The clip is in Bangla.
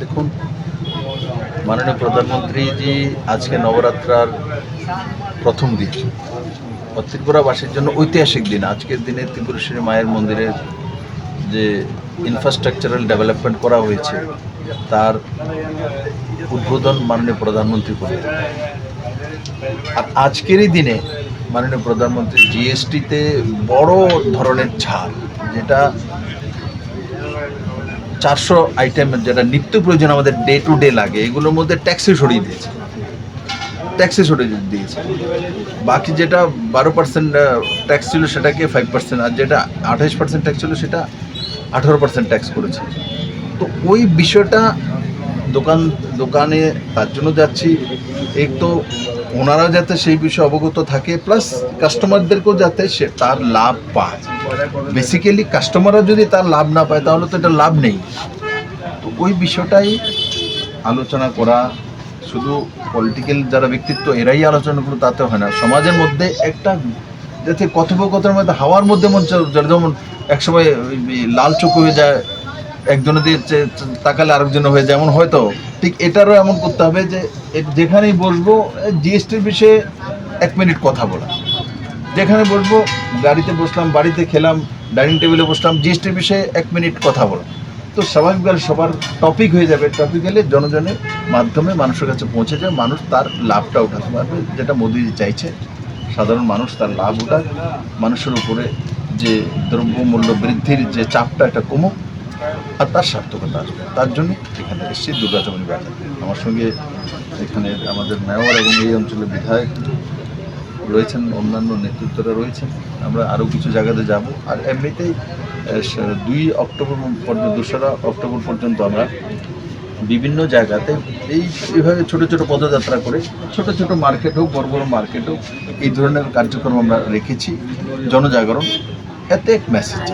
দেখুন, মাননীয় প্রধানমন্ত্রীজি আজকে নবরাত্রার প্রথম দিন। ত্রিপুরাবাসীর জন্য ঐতিহাসিক দিন। আজকের দিনে ত্রিপুরেশ্বরী মায়ের মন্দিরের যে ইনফ্রাস্ট্রাকচারাল ডেভেলপমেন্ট করা হয়েছে, তার উদ্বোধন মাননীয় প্রধানমন্ত্রী করলেন আর আজকেরই দিনে মাননীয় প্রধানমন্ত্রী জিএসটিতে বড় ধরনের ছাড়, যেটা চারশো আইটেম যেটা নিত্য প্রয়োজন আমাদের ডে টু ডে লাগে, এগুলোর মধ্যে ট্যাক্সে সরিয়ে দিয়েছে। ট্যাক্সে সরিয়ে দিয়েছে। বাকি যেটা বারো পার্সেন্ট ট্যাক্স ছিল সেটাকে ফাইভ পার্সেন্ট আর যেটা আঠাশ পার্সেন্ট ট্যাক্স ছিল সেটা আঠারো পার্সেন্ট ট্যাক্স করেছে। তো ওই বিষয়টা দোকান, দোকানে তার জন্য যাচ্ছি। এক তো ওনারা যাতে সেই বিষয়ে অবগত থাকে প্লাস কাস্টমারদেরকেও যাতে সে তার লাভ পায়। বেসিক্যালি কাস্টমাররা যদি তার লাভ না পায়, তাহলে তো এটা লাভ নেই। তো ওই বিষয়টাই আলোচনা করা, শুধু পলিটিক্যাল যারা ব্যক্তিত্ব, এরাই আলোচনা করো তাতে হয় না। সমাজের মধ্যে একটা যাতে কথোপকথনের মধ্যে হাওয়ার মধ্যে মন যেমন একসময় লাল চোখ হয়ে যায় একজনের দিয়ে তাকালে আরেকজন হয়ে যায়, এমন হয়তো। ঠিক এটারও এমন করতে হবে যে যেখানেই বসবো জিএসটির বিষয়ে এক মিনিট কথা বলা। যেখানে বসবো, গাড়িতে বসলাম, বাড়িতে খেলাম, ডাইনিং টেবিলে বসলাম, জিএসটির বিষয়ে এক মিনিট কথা বলা। তো স্বাভাবিকভাবে সবার টপিক হয়ে যাবে। টপিক হলে জনজনের মাধ্যমে মানুষের কাছে পৌঁছে যায়, মানুষ তার লাভটা উঠাতে পারবে, যেটা মোদি চাইছে। সাধারণ মানুষ তার লাভ উঠাক। মানুষের উপরে যে দ্রব্যমূল্য বৃদ্ধির যে চাপটা, এটা কমুক। আর তার সার্থকতা আসবে। তার জন্য এখানে এসেছি দুর্গাচমনি বাজার আমার সঙ্গে এখানে আমাদের মেয়র এবং এই অঞ্চলের বিধায়ক রয়েছেন, অন্যান্য নেতৃত্বরা রয়েছেন। আমরা আরও কিছু জায়গাতে যাব। আর এমনিতেই দুই অক্টোবর পর্যন্ত, দোসরা অক্টোবর পর্যন্ত আমরা বিভিন্ন জায়গাতে এই এইভাবে ছোট ছোট পদযাত্রা করে ছোট ছোট মার্কেট হোক, বড় বড় মার্কেট হোক, এই ধরনের কার্যক্রম আমরা রেখেছি। জনজাগরণ, এতে এক মেসেজ